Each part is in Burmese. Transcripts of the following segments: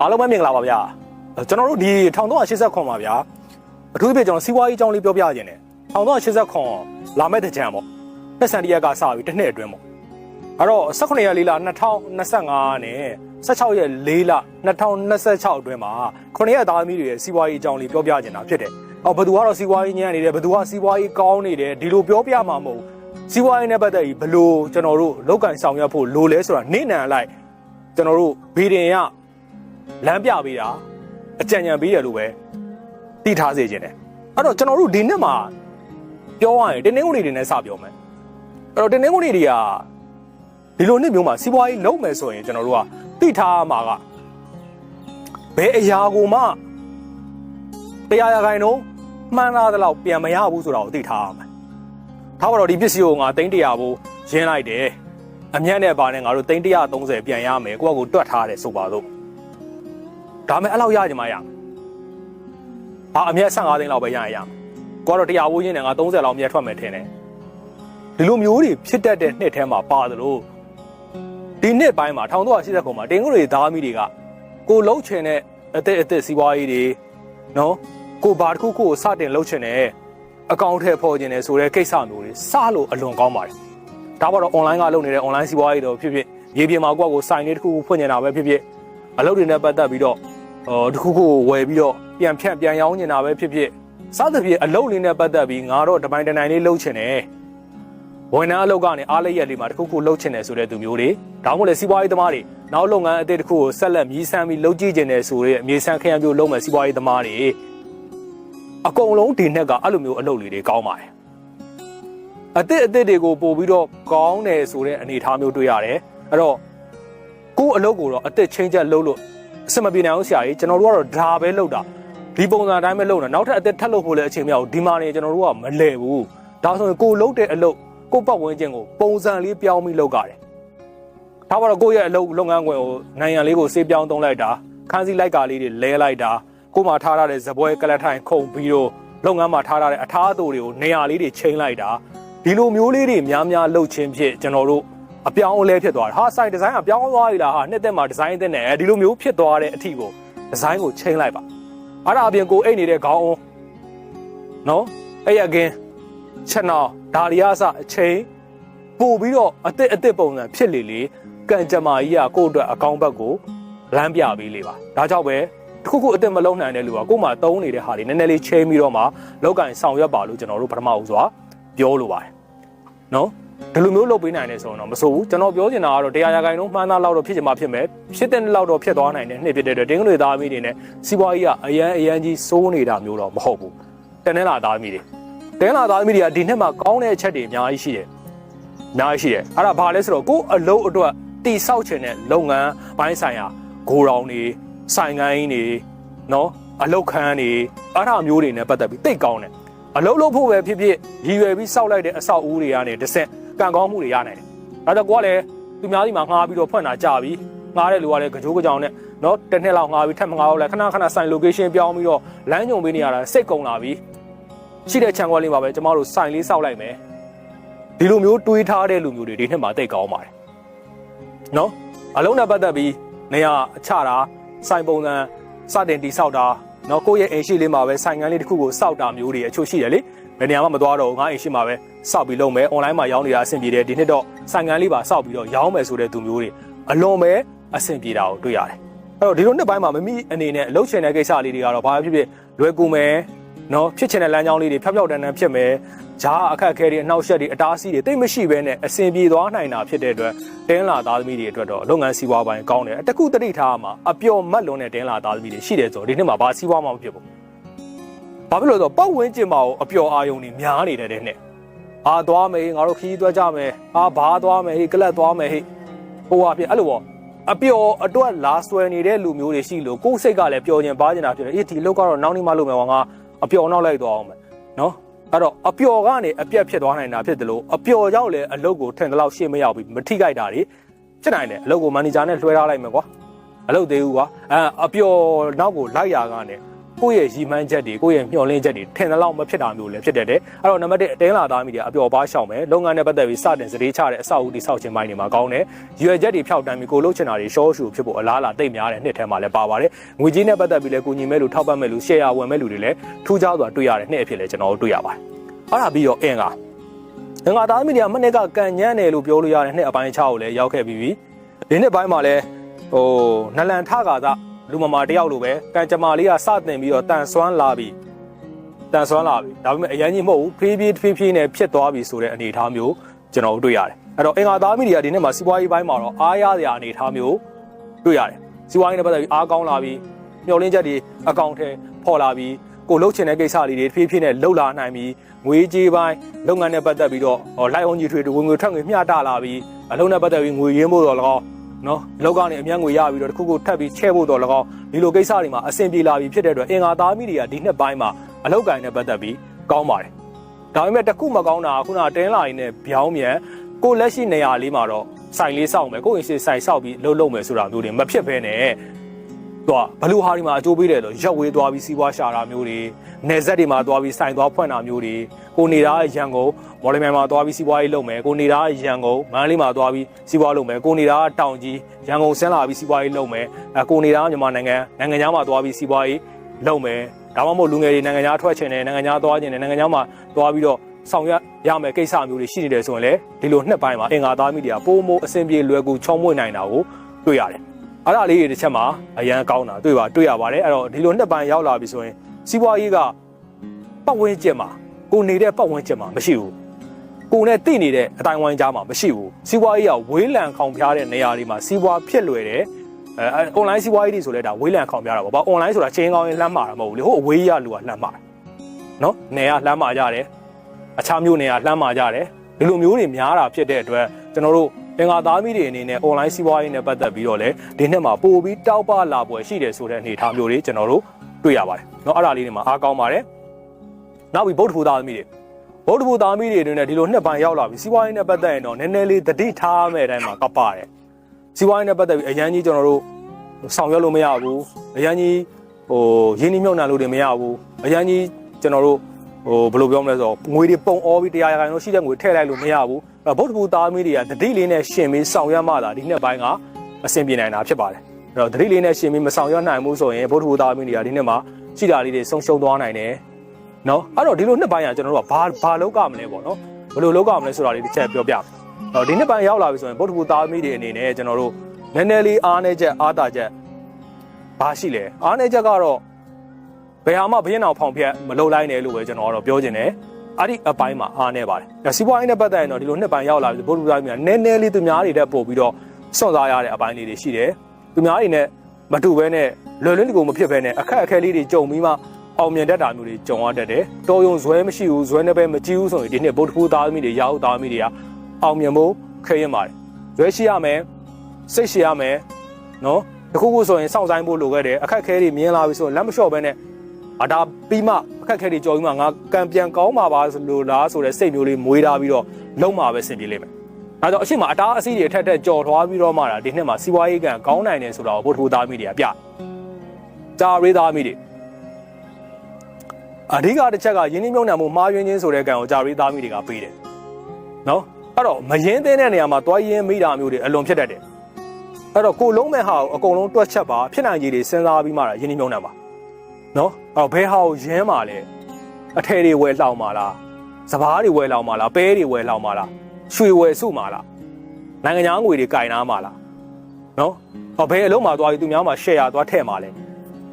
အားလုံးပဲမင်္ဂလာပါဗျာကျွန်တော်တို့ဒီ1389ပါဗျာအထူးသဖြင့်ကျွန်တော်စီးပွားရေးအကြောင်းလေးပြောပြခြင်းတယ်1389လာမဲ့တကြံပေါ့နှစ်ဆန်တရက်ကစပြီးတစ်နှစ်အတွင်းပေါ့အဲ့တော့18ရက်4လ2025နဲ့16ရက်4လ2026အတွင်းမှာ9ရက်သားသမီးတွေရဲ့စီးပွားရေးအကြောင်းလေးပြောပြခြင်းတာဖြစ်တယ်အော်ဘယ်သူကတော့စီးပွားရေးညံ့နေတယ်ဘယ်သူကစီးပွားရေးကောင်းနေတယ်ဒီလိုပြောပြမှာမဟုတ်စီးပွားရေးနဲ့ပတ်သက်ပြီးဘယ်လိုကျွန်တော်တို့လောက်ကင်ဆောင်ရွက်ဖို့လိုလဲဆိုတာနေနံလိုက်ကျွန်တော်တို့ဗီဒင်ရ လမ်းပြပေးတာအကြံဉာဏ်ပေးရလို့ပဲတည်ထားစေခြင်းတယ်အဲ့တော့ကျွန်တော်တို့ဒီနှစ်မှာပြောရရင်တင်းနှင်းကုန်တွေနဲ့စပြောမယ်အဲ့တော့တင်းနှင်းကုန်တွေကဒီလိုနှစ်မျိုးမှာစီးပွားရေးလုံးမယ်ဆိုရင်ကျွန်တော်တို့ကတည်ထားမှာကဘယ်အရာကိုမှတရားရခိုင်တော့မှန်းသားသလောက်ပြန်မရဘူးဆိုတာကိုသိထားရမယ်ထားပါတော့ဒီပစ္စည်းကိုငါသိန်း100ဘူးရင်းလိုက်တယ်အမြတ်နဲ့ပါနဲ့ငါတို့သိန်း130ပြန်ရမယ်ကိုယ့်အကိုတွက်ထားတယ်ဆိုပါတော့ ဒါမဲ့အဲ့လောက်ရကြမှာရဘာအမြတ်15သိန်းလောက်ပဲရရင်ရမယ်ကိုကတော့100ဘူးရင်းနဲ့ငါ30လောက်အမြတ်ထွက်မယ်ထင်တယ်ဒီလိုမျိုးတွေဖြစ်တတ်တဲ့နှစ်ထဲမှာပါသလိုဒီနှစ်ပိုင်းမှာ1380ခုမှာတင်ကုတွေသားမိတွေကကိုလှုပ်ချင်တဲ့အသက်အသက်စီးပွားရေးတွေနော်ကိုဘာတစ်ခုခုကိုစတင်လှုပ်ချင်တဲ့အကောင့်ထဲပေါ်ခြင်းတယ်ဆိုတဲ့ကိစ္စမျိုးတွေစလို့အလွန်ကောင်းပါတယ်ဒါပါတော့ online ကလုပ်နေတဲ့ online စီးပွားရေးတော့ဖြစ်ဖြစ်ရေပြင်မှာကိုယ့်ကိုစိုင်လေးတစ်ခုခုဖွင့်နေတာပဲဖြစ်ဖြစ်အလုပ်တွေနဲ့ပတ်သက်ပြီးတော့ ဟိုတစ်ခုခုကိုဝယ်ပြီးတော့ပြန်ဖြန့်ပြန်ရောင်းနေတာပဲဖြစ်ဖြစ်စသဖြင့်အလုပ်လေးနဲ့ပတ်သက်ပြီးငါတော့တပိုင်းတနိုင်လေးလှုပ်ချင်တယ်ဝန်ထမ်းအလုပ်ကနေအားလရက်လေးမှာတစ်ခုခုလှုပ်ချင်တယ်ဆိုတဲ့သူမျိုးတွေဒါမှမဟုတ်လေစီးပွားရေးသမားတွေနောက်လုပ်ငန်းအသစ်တစ်ခုကိုဆက်လက်မြည်ဆန်းပြီးလုပ်ကြည့်ချင်တယ်ဆိုတဲ့အမြေဆန်းခရမ်းမျိုးလုပ်မဲ့စီးပွားရေးသမားတွေအကုန်လုံးဒီနှစ်ကအဲ့လိုမျိုးအလုပ်လေးတွေကောင်းပါတယ်အသစ်အသစ်တွေကိုပို့ပြီးတော့ကောင်းတယ်ဆိုတဲ့အနေအထားမျိုးတွေ့ရတယ်အဲ့တော့ကို့အလုပ်ကိုတော့အသစ်ချင်းချက်လုပ်လို့ အဆင်မပြေနိုင်အောင်ဆရာကြီးကျွန်တော်တို့ကတော့ဒါပဲလုပ်တာဒီပုံစံအတိုင်းပဲလုပ်တာနောက်ထပ်အသစ်ထပ်လုပ်ဖို့လည်းအချိန်မရဘူးဒီမှာနေကျွန်တော်တို့ကမလဲဘူးဒါဆိုရင်ကိုလုပ်တဲ့အလုပ်ကိုပတ်ဝန်းကျင်ကိုပုံစံလေးပြောင်းပြီးလုပ်ကြတယ်ဒါပါတော့ကိုယ့်ရဲ့အလုပ်လုပ်ငန်းခွင်ကိုနိုင်ငံလေးကိုစေးပြောင်းသုံးလိုက်တာခန်းစည်းလိုက်ကာလေးတွေလဲလိုက်တာကိုမှထားထားတဲ့ဇပွဲကလတ်ထိုင်ခုံပြီးတော့လုပ်ငန်းမှာထားထားတဲ့အထားအသိုတွေကိုနေရာလေးတွေချိန်လိုက်တာဒီလိုမျိုးလေးတွေများများလှုပ်ချင်းဖြစ်ကျွန်တော်တို့ အပြောင်းအလဲဖြစ်သွားတယ်ဟာစိုင်ဒီဇိုင်းကပြောင်းသွားပြီလားဟာနှစ်သက်မှာဒီဇိုင်းအသစ်နဲ့ဒီလိုမျိုးဖြစ်သွားတဲ့အထီကိုဒီဇိုင်းကိုချိန်လိုက်ပါအဲ့ဒါအပြင်ကိုအိတ်နေတဲ့ခေါင်းအောင်နော်အဲ့ရကင်းချက်နောက်ဒါရီယာစအချိန်ပို့ပြီးတော့အစ်စ်အစ်စ်ပုံစံဖြစ်လေလေကံကြမ္မာကြီးကကိုယ့်အတွက်အကောင့်ဘက်ကိုလမ်းပြပေးလေပါဒါကြောင့်ပဲတစ်ခုခုအစ်စ်မလုံးနိုင်တဲ့လူကကို့မှာတုံးနေတဲ့ဟာတွေနည်းနည်းလေးချိန်ပြီးတော့မှလောက်ကင်ဆောင်ရွက်ပါလို့ကျွန်တော်တို့ပထမဦးစွာပြောလိုပါတယ်နော် ဒီလိုမျိုးလုပ်ပေးနိုင်တယ်ဆိုတော့မဆိုဘူးကျွန်တော်ပြောချင်တာကတော့တရားရဂိုင်လုံးမှန်းသားလောက်တော့ဖြစ်ချင်မှဖြစ်မယ်ဖြစ်တဲ့လောက်တော့ဖြစ်သွားနိုင်တယ်နှစ်ဖြစ်တဲ့အတွက်တင်းကလေးသားသမီးတွေနဲ့စီးပွားရေးကအရန်အရန်ကြီးစိုးနေတာမျိုးတော့မဟုတ်ဘူးတန်းလာသားသမီးတွေတင်းလာသားသမီးတွေကဒီနှစ်မှာကောင်းတဲ့အချက်တွေအများကြီးရှိတယ်အများကြီးရှိတယ်အဲ့ဒါဘာလဲဆိုတော့ကိုယ်အလုံးအတွက်တိဆောက်ချင်တဲ့လုပ်ငန်းပိုင်းဆိုင်ရာဂိုရောင်တွေဆိုင်ကိုင်းတွေနော်အလုတ်ခန်းတွေအဲ့ဒါမျိုးတွေနဲ့ပတ်သက်ပြီးတိတ်ကောင်းတယ်အလုံးလုံးဖို့ပဲဖြစ်ဖြစ်ရည်ရွယ်ပြီးစောက်လိုက်တဲ့အဆောက်အဦတွေကနေတစ်ဆင့် ကံကောင်းမှုတွေရနိုင်တယ်ဒါတော့ကိုကလည်းသူများစီမှာငှားပြီးတော့ဖွင့်တာကြပြီငှားတဲ့လူကလည်းကြိုးကြောင်နဲ့နော်တစ်နှစ်လောက်ငှားပြီးထပ်မငှားတော့လဲခဏခဏဆိုင် location ပြောင်းပြီးတော့လမ်းညုံပေးနေရတာစိတ်ကုန်လာပြီရှိတဲ့ခြံခွက်လေးမှာပဲကျမတို့ဆိုင်လေးစောက်လိုက်မယ်ဒီလိုမျိုးတွေးထားတဲ့လူမျိုးတွေဒီနှစ်မှာတိတ်ကောင်းပါတယ်နော်အလုံးနဲ့ပတ်သက်ပြီးနေရာအချတာဆိုင်ပုံစံစတင်တိဆောက်တာနော်ကိုယ့်ရဲ့အိမ်ရှိလေးမှာပဲဆိုင်ကန်းလေးတစ်ခုကိုစောက်တာမျိုးတွေအချို့ရှိတယ်လေ ဘယ်နေရာမှမသွားတော့ဘူးငါအိမ်ရှိမှာပဲစောက်ပြီးလုပ်မယ် online မှာရောင်းနေတာအဆင်ပြေတယ်ဒီနှစ်တော့ဆိုင်ကန်းလေးပါစောက်ပြီးတော့ရောင်းမယ်ဆိုတဲ့သူမျိုးတွေအလွန်ပဲအဆင်ပြေတာကိုတွေ့ရတယ်အဲ့တော့ဒီလိုနှစ်ပိုင်းမှာမမိအနေနဲ့လှုပ်ချင်တဲ့ကိစ္စလေးတွေကတော့ဘာဖြစ်ဖြစ်လွယ်ကူမယ်နော်ဖြစ်ချင်တဲ့လမ်းကြောင်းလေးတွေဖြောက်ဖြောက်တန်းတန်းဖြစ်မယ်ဂျားအခက်အခဲတွေအနှောက်အယှက်တွေအတားအဆီးတွေတိတ်မရှိဘဲနဲ့အဆင်ပြေသွားနိုင်တာဖြစ်တဲ့အတွက်တင်းလာသားသမီးတွေအတွက်တော့လုပ်ငန်းစီးပွားပိုင်းကောင်းတယ်တခုတတိထားမှာအပျော်မတ်လွန်တဲ့တင်းလာသားသမီးတွေရှိတယ်ဆိုတော့ဒီနှစ်မှာဘာစီးပွားမှမဖြစ်ဘူး ဘာဖြစ်လို့လဲဆိုတော့ပတ်ဝန်းကျင်မှာအပျော်အာယုံတွေများနေတဲ့တဲ့နှစ်အာသွားမယ်ငါတို့ခီးသွားကြမယ်အာဘာသွားမယ်ဟေးကလပ်သွားမယ်ဟေးဟိုဟာဖြစ်အဲ့လိုပေါ့အပျော်အတွက်လာဆွဲနေတဲ့လူမျိုးတွေရှိလို့ကိုယ်စိတ်ကလည်းပျော်ခြင်းပါခြင်းတာဖြစ်တယ်အေးဒီလောက်ကတော့နောက်နေ့မှလုပ်မယ်ကွာငါအပျော်နောက်လိုက်သွားအောင်မယ်နော်အဲ့တော့အပျော်ကနေအပြက်ဖြစ်သွားနိုင်တာဖြစ်တယ်လို့အပျော်ကြောင့်လည်းအလုပ်ကိုထင်တဲ့လောက်ရှေ့မရောက်ပြီးမထိခိုက်တာတွေဖြစ်နိုင်တယ်အလုပ်ကိုမန်နေဂျာနဲ့လွှဲထားလိုက်မယ်ကွာအလုပ်သေးဘူးကွာအဲအပျော်နောက်ကိုလိုက်ရာကနေ ကိုယ့်ရဲ့ရည်မှန်းချက်တွေကိုယ့်ရဲ့မျှော်လင့်ချက်တွေထင်သလောက်မဖြစ်တာမျိုးလည်းဖြစ်တတ်တယ်အဲ့တော့နံပါတ်1အတင်းလာသားမိတွေအပျော်ပါရှောင်မယ်လုပ်ငန်းနဲ့ပတ်သက်ပြီးစတင်စတေးချတဲ့အဆောက်အဦတိဆောက်ခြင်းပိုင်းတွေမှာကောင်းတယ်ရွယ်ချက်တွေဖျောက်တမ်းပြီးကိုလှုပ်ချင်တာတွေရှော့ရှူဖြစ်ဖို့အလားအလာတိတ်များတဲ့နှစ်ထဲမှာလည်းပါပါတယ်ငွေကြီးနဲ့ပတ်သက်ပြီးလည်းကိုညီမဲ့လူထောက်ပံ့မဲ့လူရှယ်ယာဝင်မဲ့လူတွေလည်းထူးခြားစွာတွေ့ရတဲ့နှစ်အဖြစ်လည်းကျွန်တော်တို့တွေ့ရပါတယ်အဲ့ဒါပြီးတော့အင်္ဂါအင်္ဂါသားမိတွေကမနေ့ကကန်ညမ်းတယ်လို့ပြောလို့ရတဲ့နှစ်အပိုင်း6ကိုလည်းရောက်ခဲ့ပြီးပြီဒီနှစ်ပိုင်းမှာလည်းဟိုနလန်ထကာသာ လူမမာတယောက်လိုပဲကံကြမ္မာလေးကစတင်ပြီးတော့တန်ဆွမ်းလာပြီးတန်ဆွမ်းလာပြီဒါပေမဲ့အရင်ကြီးမဟုတ်ဘူးဖြည်းဖြည်းဖြည်းဖြည်းနဲ့ဖြစ်သွားပြီဆိုတဲ့အနေအထားမျိုးကျွန်တော်တို့တွေ့ရတယ်အဲ့တော့အင်္ဂါသားမိတွေကဒီနေ့မှာစီးပွားရေးပိုင်းမှာတော့အားရစရာအနေအထားမျိုးတွေ့ရတယ်စီးပွားရေးနဲ့ပတ်သက်ပြီးအားကောင်းလာပြီးမျှော်လင့်ချက်တွေအကောင့်ထဲပေါ်လာပြီးကိုလှုပ်ချင်တဲ့ကိစ္စလေးတွေဖြည်းဖြည်းနဲ့လှုပ်လာနိုင်ပြီးငွေကြေးပိုင်းလုပ်ငန်းနဲ့ပတ်သက်ပြီးတော့လိုက်အောင်ကြီးထွေဝင်ငွေထွက်ငွေမျှတလာပြီးအလုံးနဲ့ပတ်သက်ပြီးငွေရင်းဖို့တော့လည်းကောင်း နော်လောက်ကနေအမြတ်ငွေရပြီးတော့တခုခုထပ်ပြီးချဲ့ဖို့တော့၎င်းဒီလိုကိစ္စတွေမှာအဆင်ပြေလာပြီဖြစ်တဲ့အတွက်အင်္ဂါသားမိတွေကဒီနှစ်ပိုင်းမှာအလောက်ကိုင်းနဲ့ပတ်သက်ပြီးကောင်းပါတယ်ဒါပေမဲ့တခုမကောင်းတာကခုနတင်းလာရင်းနဲ့ဗျောင်းမြန်ကိုလက်ရှိနေရာလေးမှာတော့စိုင်လေးစောက်မယ်ကိုအင်စီစိုင်စောက်ပြီးလှုပ်လှုပ်မယ်ဆိုတာမျိုးတွေမဖြစ်ဘဲနဲ့ တော့ဘလူဟာဒီမှာအကျိုးပေးတယ်ဆိုရက်ဝေးသွားပြီးစီးပွားရှာတာမျိုးတွေနေဆက်တွေမှာသွားပြီးစိုင်သွားဖွင့်တာမျိုးတွေကိုနေတာရန်ကုန်မော်လမြိုင်မှာသွားပြီးစီးပွားရေးလုပ်မယ်ကိုနေတာရန်ကုန်မန္တလေးမှာသွားပြီးစီးပွားလုပ်မယ်ကိုနေတာတောင်ကြီးရန်ကုန်ဆင်းလာပြီးစီးပွားရေးလုပ်မယ်အဲကိုနေတာမြန်မာနိုင်ငံနိုင်ငံခြားမှာသွားပြီးစီးပွားရေးလုပ်မယ်ဒါမှမဟုတ်လူငယ်တွေနိုင်ငံခြားထွက်ချင်တယ်နိုင်ငံခြားသွားချင်တယ်နိုင်ငံခြားမှာသွားပြီးတော့ဆောင်ရွက်ရမယ်ကိစ္စမျိုးတွေရှိနေတယ်ဆိုရင်လေဒီလိုနှစ်ပိုင်းမှာအင်္ဂါသားမိတွေကပိုးမိုးအဆင်ပြေလွယ်ကူချောမွေ့နိုင်တာကိုတွေ့ရတယ် အဲ့ဒါလေးတွေတစ်ချက်မှာအရန်ကောင်းတာတွေ့ပါတွေ့ရပါတယ်အဲ့တော့ဒီလိုနှစ်ပိုင်းရောက်လာပြီဆိုရင်စီးပွားရေးကပတ်ဝန်းကျင်မှာကိုနေတဲ့ပတ်ဝန်းကျင်မှာမရှိဘူးကိုနဲ့တည်နေတဲ့အတိုင်းဝိုင်းကြားမှာမရှိဘူးစီးပွားရေးကဝေးလံခေါင်ဖျားတဲ့နေရာတွေမှာစီးပွားဖြစ်လွယ်တယ်အဲ online စီးပွားရေးတွေဆိုလဲဒါဝေးလံခေါင်ဖျားတာပေါ့ဘာ online ဆိုတာချင်းကောင်းရင်လှမ်းမှာတာမဟုတ်ဘူးလေဟိုအဝေးရလူကလှမ်းမှာတာနော်နေရလှမ်းမှာကြတယ်အခြားမျိုးနေရလှမ်းမှာကြတယ်ဒီလိုမျိုးတွေများတာဖြစ်တဲ့အတွက်ကျွန်တော်တို့ အင်္ဂါသားမိတွေအနေနဲ့ online စီးပွားရေးနဲ့ပတ်သက်ပြီးတော့လည်းဒီနှစ်မှာပို့ပြီးတောက်ပလာပွဲရှိတယ်ဆိုတဲ့အနေအထားမျိုးတွေကျွန်တော်တို့တွေ့ရပါတယ်เนาะအဲ့ဒါလေးတွေမှာအားကောင်းပါတယ်နောက်ပြီးဗုဒ္ဓဘုသားသမီးတွေဗုဒ္ဓဘုသားသမီးတွေအနေနဲ့ဒီလိုနှစ်ပိုင်းရောက်လာပြီစီးပွားရေးနဲ့ပတ်သက်ရင်တော့နည်းနည်းလေးတတိထားမဲ့အတိုင်းမှာကပ်ပါတယ်စီးပွားရေးနဲ့ပတ်သက်ပြီးအရန်ကြီးကျွန်တော်တို့ဆောင်ရွက်လို့မရဘူးအရန်ကြီးဟိုရင်းနှီးမြှုပ်နှံလို့တွေမရဘူးအရန်ကြီးကျွန်တော်တို့ ဟိုဘယ်လိုပြောမလဲဆိုတော့ငွေတွေပုံအောပြီးတရားရခိုင်လို့ရှိတဲ့ငွေထည့်လိုက်လို့မရဘူးဗုဒ္ဓဘုသားသမီးတွေကတတိလေးနဲ့ရှင်ပြီးဆောင်ရွက်မှသာဒီနှစ်ပိုင်းကအဆင်ပြေနိုင်တာဖြစ်ပါတယ်အဲ့တော့တတိလေးနဲ့ရှင်ပြီးမဆောင်ရွက်နိုင်ဘူးဆိုရင်ဗုဒ္ဓဘုသားသမီးတွေကဒီနှစ်မှာရှိတာလေးတွေဆုံးရှုံးသွားနိုင်တယ်နော်အဲ့တော့ဒီလိုနှစ်ပိုင်းကကျွန်တော်တို့ကဘာဘာလောက်ကမလဲပေါ့နော်ဘယ်လိုလောက်ကမလဲဆိုတာလေးတစ်ချက်ပြောပြမယ်အော်ဒီနှစ်ပိုင်းရောက်လာပြီဆိုရင်ဗုဒ္ဓဘုသားသမီးတွေအနေနဲ့ကျွန်တော်တို့နည်းနည်းလေးအားနေချက်အားတာချက်ဘာရှိလဲအားနေချက်ကတော့ ဘယ်ဟာမှဘရင်အောင်ဖောင်ဖြက်မလုပ်လိုက်နဲ့လို့ပဲကျွန်တော်ကတော့ပြောချင်တယ်အဲ့ဒီအပိုင်းမှာအားနေပါတယ်ဒါစီးပွားရေးနဲ့ပတ်သက်ရင်တော့ဒီလိုနှစ်ပိုင်းရောက်လာပြီဗုဒ္ဓဘုရားမြတ်နည်းနည်းလေးသူများတွေတက်ပို့ပြီးတော့စွန့်စားရတဲ့အပိုင်းလေးတွေရှိတယ်သူများတွေနဲ့မတူဘဲနဲ့လွယ်လွန်းတကူမဖြစ်ဘဲနဲ့အခက်အခဲလေးတွေကြုံပြီးမှအောင်မြင်တတ်တာမျိုးတွေကြုံရတတ်တယ်တော်ယုံဇွဲမရှိဘူးဇွဲနဲ့ပဲမကြည့်ဘူးဆိုရင်ဒီနှစ်ဗုဒ္ဓဘုသားသမီးတွေရာဟုသားသမီးတွေကအောင်မြင်ဖို့ခဲရင်ပါတယ်ဇွဲရှိရမယ်စိတ်ရှိရမယ်နော်တခုခုဆိုရင်စောင့်ဆိုင်ဖို့လိုခဲ့တယ်အခက်အခဲတွေမြင်လာပြီဆိုရင်လက်မလျှော့ဘဲနဲ့ အဒါပြီးမှအခက်အခဲတွေကြော်ပြီးမှငါကံပြန်ကောင်းမှာပါလို့လားဆိုတဲ့စိတ်မျိုးလေးမွေးထားပြီးတော့လုံးမှာပဲဆင်ပြေလိမ့်မယ်။ဒါကြောင့်အရှိမအတားအဆီးတွေထက်ထက်ကြော်ထွားပြီးတော့မှဒါဒီနှစ်မှာစီးပွားရေးကံကောင်းနိုင်တယ်ဆိုတာကိုဘုထုသားမိတွေကပြ။ကြာရေးသားမိတွေအဓိကတစ်ချက်ကယင်းနှိမ့်မြုံနှံမှုမှားယွင်းခြင်းဆိုတဲ့ကံကိုကြာရေးသားမိတွေကပေးတယ်။နော်အဲ့တော့မရင်သင်းတဲ့နေရာမှာတွားရင်မိတာမျိုးတွေအလွန်ဖြစ်တတ်တယ်။အဲ့တော့ကိုလုံးမဲ့ဟာကိုအကုန်လုံးတွက်ချက်ပါဖြစ်နိုင်ကြီးတွေစဉ်းစားပြီးမှယင်းနှိမ့်မြုံနှံပါ။နော် အဲ့တော့ဘယ်ဟာကိုရင်းပါလဲအထည်တွေဝယ်လောင်ပါလားစပားတွေဝယ်လောင်ပါလားပဲတွေဝယ်လောင်ပါလားရွှေဝယ်စုပါလားနိုင်ငံသားငွေတွေကင်နာမှာလားနော်ဟောဘယ်အလုံးမှာသွားပြီးသူများမှာ share သွားထည့်မှာလဲ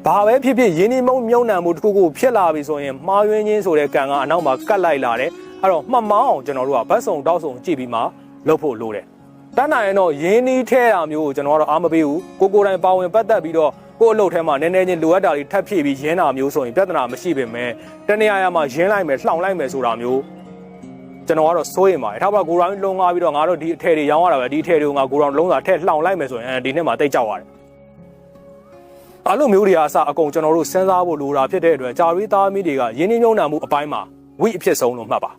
ဘာပဲဖြစ်ဖြစ်ရင်းနှီးမုံမြုံနှံမှုတစ်ခုခုဖြစ်လာပြီဆိုရင်မှားယွင်းခြင်းဆိုတဲ့ကံကအနောက်မှာကတ်လိုက်လာတယ်အဲ့တော့မှတ်မောင်းအောင်ကျွန်တော်တို့ကဘတ်စုံတောက်စုံကြည့်ပြီးမှလုပ်ဖို့လိုတယ်တန်းနိုင်ရင်တော့ရင်းနှီးထဲတာမျိုးကိုကျွန်တော်ကတော့အားမပေးဘူးကိုကိုယ်တိုင်ပါဝင်ပတ်သက်ပြီးတော့ ကိုယ့်အလုပ်ထဲမှာနည်းနည်းချင်းလိုအပ်တာတွေထပ်ဖြည့်ပြီးရင်းတာမျိုးဆိုရင်ပြဿနာမရှိပေမဲ့တနေရာရာမှာရင်းလိုက်မယ်လှောင်လိုက်မယ်ဆိုတာမျိုးကျွန်တော်ကတော့စိုးရင်ပါတယ်ထားပါကိုရောင်းလုံးကားပြီးတော့ငါတို့ဒီအထည်တွေရောင်းရတာပဲဒီအထည်တွေကိုငါကိုရောင်းလုံးစာထည့်လှောင်လိုက်မယ်ဆိုရင်ဒီနှစ်မှာတိတ်ကြောက်ရတယ်အဲ့လိုမျိုးတွေအားစအကုန်ကျွန်တော်တို့စဉ်းစားဖို့လိုတာဖြစ်တဲ့အတွက်ကြာရီးသားမီးတွေကရင်းနှီးမြှုပ်နှံမှုအပိုင်းမှာဝိအဖြစ်ဆုံးလို့မှတ်ပါ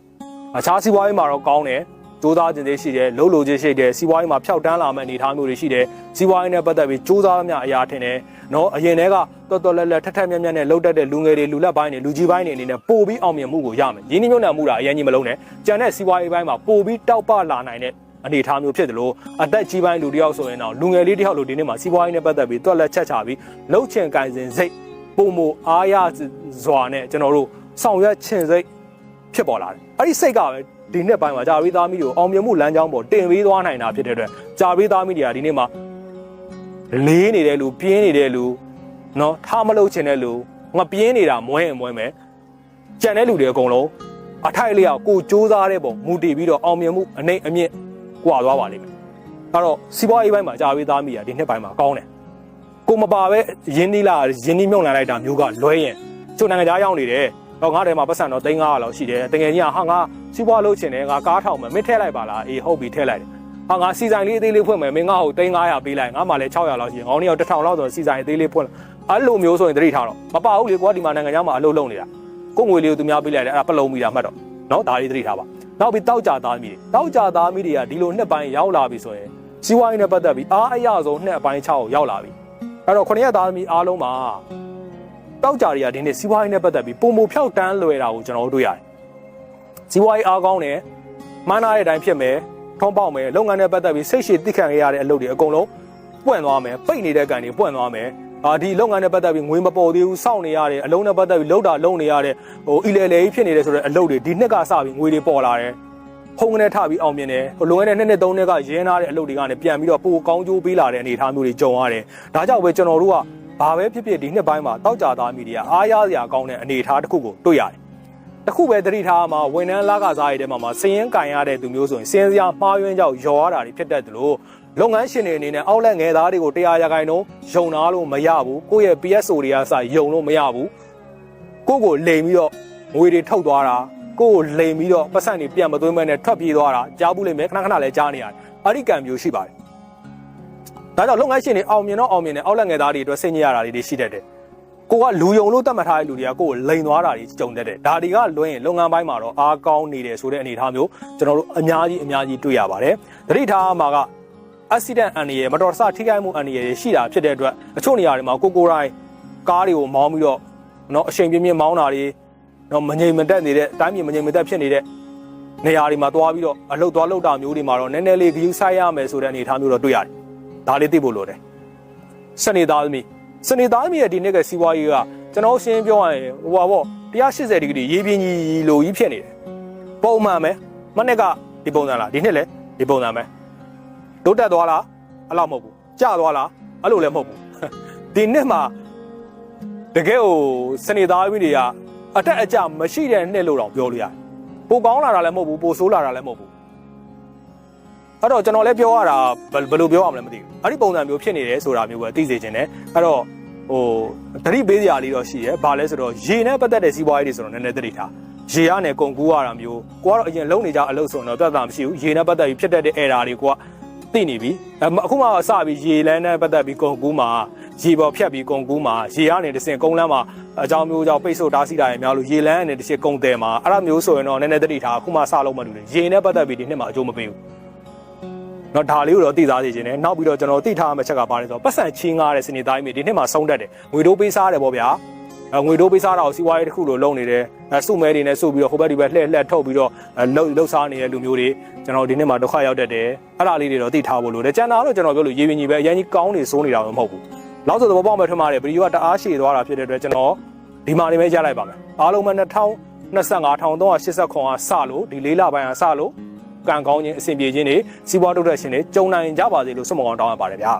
အခြားစီးပွားရေးမှာတော့ကောင်းတယ် စူးစမ်းခြင်းတွေရှိတယ်လှုပ်လို့ခြင်းရှိတယ်စီးပွားရေးမှာဖျောက်တန်းလာမယ့်အနေအထားမျိုးတွေရှိတယ်စီးပွားရေးနဲ့ပတ်သက်ပြီးစူးစမ်းသမျှအရာထင်တယ်နော်အရင်တည်းကတော်တော်လက်လက်ထက်ထက်မြက်မြက်နဲ့လှုပ်တတ်တဲ့လူငယ်တွေလူလက်ပိုင်းတွေလူကြီးပိုင်းတွေအနေနဲ့ပို့ပြီးအောင်မြင်မှုကိုရမယ်ရင်းနှီးမြှုပ်နှံမှုတာအရင်ကြီးမလုံးနဲ့ကြံတဲ့စီးပွားရေးပိုင်းမှာပို့ပြီးတောက်ပလာနိုင်တဲ့အနေအထားမျိုးဖြစ်တယ်လို့အသက်ကြီးပိုင်းလူတစ်ယောက်ဆိုရင်တော့လူငယ်လေးတစ်ယောက်လိုဒီနေ့မှာစီးပွားရေးနဲ့ပတ်သက်ပြီးတွက်လက်ချက်ချပြီးလှုပ်ချင်ကင်စင်စိတ်ပုံမအားရစွာနဲ့ကျွန်တော်တို့ဆောင်ရွက်ချင်စိတ်ဖြစ်ပေါ်လာတယ်အဲ့ဒီစိတ်ကပဲ ဒီနှစ်ပိုင်းမှာကြာပြီးသားမိကိုအောင်မြင်မှုလမ်းကြောင်းပေါ်တင်ပေးသွားနိုင်တာဖြစ်တဲ့အတွက်ကြာပြီးသားမိတွေကဒီနေ့မှာလေးနေတဲ့လူပြင်းနေတဲ့လူနော်ထားမလို့ချင်တဲ့လူငါပြင်းနေတာမွဲရင်မွဲမယ်ကြံတဲ့လူတွေအကုန်လုံးအထိုက်လျောက်ကိုစူးစားတဲ့ပုံမူတည်ပြီးတော့အောင်မြင်မှုအနိုင်အမြင့်ကွာသွားပါလိမ့်မယ်အဲ့တော့စီးပွားရေးပိုင်းမှာကြာပြီးသားမိကဒီနှစ်ပိုင်းမှာကောင်းတယ်ကိုမပါပဲရင်းနှီးလာရင်းနှီးမြုံလာလိုက်တာမျိုးကလွဲရင်ချို့နိုင်ငံသားရောက်နေတယ် တော့ငါ့ထဲမှာပတ်စံတော့300လောက်ရှိတယ်တကယ်ကြီးကဟာငါစီးပွားလုပ်ချင်တယ်ငါကားထောင်မယ်မင်းထည့်လိုက်ပါလားအေးဟုတ်ပြီထည့်လိုက်တယ်ဟာငါစီဆိုင်လေးအသေးလေးဖွင့်မယ်မင်းငါ့ကို300ပေးလိုက်ငါမှလည်း600လောက်ရှိတယ်ငေါင်းနေတော့1000လောက်ဆိုစီဆိုင်အသေးလေးဖွင့်အဲ့လိုမျိုးဆိုရင်တတိထားတော့မပါဘူးလေကွာဒီမှာနိုင်ငံခြားမှာအလုပ်လုပ်နေတာကိုငွေလေးကိုသူများပေးလိုက်တယ်အဲ့ဒါပလုံမိတာမှတ်တော့နော်ဒါလေးတတိထားပါနောက်ပြီးတောက်ကြသားမိတွေတောက်ကြသားမိတွေကဒီလိုနှစ်ပိုင်းရောက်လာပြီဆိုရင်စီးပွားရေးနဲ့ပတ်သက်ပြီးအားအရဆုံးနှစ်အပိုင်း6ကိုရောက်လာပြီအဲ့တော့9ရက်သားသမီးအားလုံးမှာ တောက်ကြတွေကဒီနေ့စီးပွားရေးနဲ့ပတ်သက်ပြီးပုံမဖြောက်တန်းလွယ်တာကိုကျွန်တော်တို့တွေ့ရတယ်စီးပွားရေးအားကောင်းတယ်မှန်းထားတဲ့အတိုင်းဖြစ်မယ်ထုံးပေါက်မယ်လုပ်ငန်းနဲ့ပတ်သက်ပြီးစိတ်ရှည်တိခံရတဲ့အလုပ်တွေအကုန်လုံးပွင့်သွားမယ်ပိတ်နေတဲ့ကန်တွေပွင့်သွားမယ်အာဒီလုပ်ငန်းနဲ့ပတ်သက်ပြီးငွေမပေါ်သေးဘူးစောင့်နေရတယ်အလုံးနဲ့ပတ်သက်ပြီးလောက်တာလုံးနေရတယ်ဟိုအီလေလေကြီးဖြစ်နေတယ်ဆိုတော့အလုပ်တွေဒီနှစ်ကစပြီးငွေတွေပေါ်လာတယ်ဖုန်းကနေထပြီးအောင်မြင်တယ်ဟိုလွန်ခဲ့တဲ့နှစ်နှစ်သုံးနှစ်ကရင်းထားတဲ့အလုပ်တွေကနေပြန်ပြီးတော့ပိုကောင်းကျိုးပေးလာတဲ့အနေအထားမျိုးတွေကြုံရတယ်ဒါကြောင့်ပဲကျွန်တော်တို့က ဘာပဲဖြစ်ဖြစ်ဒီနှစ်ပိုင်းမှာတောက်ကြသားမိတွေကအားရစရာကောင်းတဲ့အနေအထားတစ်ခုကိုတွေ့ရတယ်တခုပဲသတိထားမှာဝန်ထမ်းလကစားရတဲ့မှာမှာစည်ရင်ကင်ရတဲ့သူမျိုးဆိုရင်စင်းစရာမှားယွင်းကြောက်ရော်ရတာတွေဖြစ်တတ်တယ်လို့လုပ်ငန်းရှင်တွေအနေနဲ့အောက်လက်ငယ်သားတွေကိုတရားရဂိုင်တော့ယုံနာလို့မရဘူးကိုယ့်ရဲ့ PSO တွေကစယုံလို့မရဘူးကိုယ့်ကိုလိမ်ပြီးတော့ငွေတွေထုတ်သွားတာကိုယ့်ကိုလိမ်ပြီးတော့ပတ်စံတွေပြန်မသွင်းမဲနဲ့ထွက်ပြေးသွားတာကြားဘူးလိမ့်မယ်ခဏခဏလည်းကြားနေရတယ်အဲ့ဒီကံမျိုးရှိပါတယ် ဒါကြောင့်လုပ်ငန်းရှင်တွေအောင်မြင်တော့အောင်မြင်တယ်အောက်လက်ငယ်သားတွေအတွက်စိတ်ညစ်ရတာတွေရှိတတ်တယ်ကိုကလူယုံလို့တတ်မှတ်ထားတဲ့လူတွေကကိုယ်ကိုလိန်သွားတာတွေကြုံတတ်တယ်ဒါတွေကလွှဲရင်လုပ်ငန်းပိုင်းမှာတော့အားကောင်းနေတယ်ဆိုတဲ့အနေအထားမျိုးကျွန်တော်တို့အများကြီးအများကြီးတွေ့ရပါတယ်သတိထားမှာက accident အန္တရာယ်မတော်တဆထိခိုက်မှုအန္တရာယ်ရှိတာဖြစ်တဲ့အတွက်အချို့နေရာတွေမှာကိုကိုတိုင်းကားတွေကိုမောင်းပြီးတော့နော်အချိန်ပြင်းပြင်းမောင်းတာတွေနော်မငြိမ်မသက်နေတဲ့အတိုင်းမြင်မငြိမ်မသက်ဖြစ်နေတဲ့နေရာတွေမှာသွားပြီးတော့အလုတ်သွားလုတ်တာမျိုးတွေမှာတော့နည်းနည်းလေးဂရုစိုက်ရမယ်ဆိုတဲ့အနေအထားမျိုးတော့တွေ့ရတယ် ဒါလေးသိဖို့လိုတယ်စနေသားသမီးစနေသားသမီးရဲ့ဒီနေ့ကစီးပွားရေးကကျွန်တော်ရှင်းပြောရရင်ဟိုပါပေါ့180ဒီဂရီရေးပြင်းကြီးလိုကြီးဖြစ်နေတယ်ပုံမှန်ပဲမနေ့ကဒီပုံစံလားဒီနှစ်လည်းဒီပုံစံပဲတိုးတက်သွားလားအဲ့လောက်မဟုတ်ဘူးကျသွားလားအဲ့လိုလည်းမဟုတ်ဘူးဒီနှစ်မှာတကယ်ကိုစနေသားမိတွေကအတက်အကျမရှိတဲ့နှစ်လို့တော့ပြောလို့ရတယ်ပိုကောင်းလာတာလည်းမဟုတ်ဘူးပိုဆိုးလာတာလည်းမဟုတ်ဘူး အဲ့တော့ကျွန်တော်လည်းပြောရတာဘယ်ဘယ်လိုပြောရမလဲမသိဘူးအဲ့ဒီပုံစံမျိုးဖြစ်နေတယ်ဆိုတာမျိုးပဲသိစေချင်တယ်အဲ့တော့ဟိုတတိပေးစရာလေးတော့ရှိတယ်ဘာလဲဆိုတော့ရေနဲ့ပတ်သက်တဲ့စီးပွားရေးတွေဆိုတော့နည်းနည်းသတိထားရေကနေကုန်ကူးရတာမျိုးကိုကတော့အရင်လုံနေကြအလုပ်ဆိုတော့ပြဿနာမရှိဘူးရေနဲ့ပတ်သက်ပြီးဖြစ်တတ်တဲ့ error တွေကိုကသိနေပြီအခုမှစပြီးရေလန်းနဲ့ပတ်သက်ပြီးကုန်ကူးမှာရေပေါ်ဖြတ်ပြီးကုန်ကူးမှာရေကနေတစ်စင်ကုန်းလန်းမှာအကြောင်းမျိုးကြောင့်ပိတ်ဆို့တားဆီးတာတွေများလို့ရေလန်းကနေတစ်ချက်ကုန်တယ်မှာအဲ့ဒါမျိုးဆိုရင်တော့နည်းနည်းသတိထားအခုမှစလို့မလို့ရေနဲ့ပတ်သက်ပြီးဒီနှစ်မှာအကျိုးမပေးဘူး တော့ဒါလေးကိုတော့သိသားစေချင်တယ်နောက်ပြီးတော့ကျွန်တော်သိထားမှချက်ကပါလဲဆိုတော့ပတ်စံချင်းငားတဲ့စနေသားမျိုးဒီနှစ်မှာဆုံးတတ်တယ်ငွေတိုးပေးစားတယ်ပေါ့ဗျာငွေတိုးပေးစားတာကိုစီးပွားရေးတစ်ခုလိုလုပ်နေတယ်စုမဲတွေနဲ့စုပြီးတော့ဟိုဘက်ဒီဘက်လှည့်လှည့်ထုတ်ပြီးတော့လှုပ်လှုပ်စားနေတဲ့လူမျိုးတွေကျွန်တော်ဒီနေ့မှာဒုက္ခရောက်တတ်တယ်အဲ့ဒါလေးတွေတော့သိထားဖို့လိုတယ်ကျန်တာတော့ကျွန်တော်ပြောလို့ရေပြင်ကြီးပဲအရင်ကြီးကောင်းနေစိုးနေတာတော့မဟုတ်ဘူးနောက်ဆိုသဘောပေါက်မဲ့ထမတယ်ဗီဒီယိုကတအားရှည်သွားတာဖြစ်တဲ့အတွက်ကျွန်တော်ဒီမှာနေပဲရလိုက်ပါမယ်အားလုံးပဲ2025 1380ခွန်ကစလို့ဒီလေးလပိုင်းကစလို့ ကံကောင်းခြင်းအဆင်ပြေခြင်းတွေစီးပွားတိုးတက်ခြင်းတွေကြုံနိုင်ကြပါစေလို့ဆုမကောင်းတောင်းရပါတယ်ဗျာ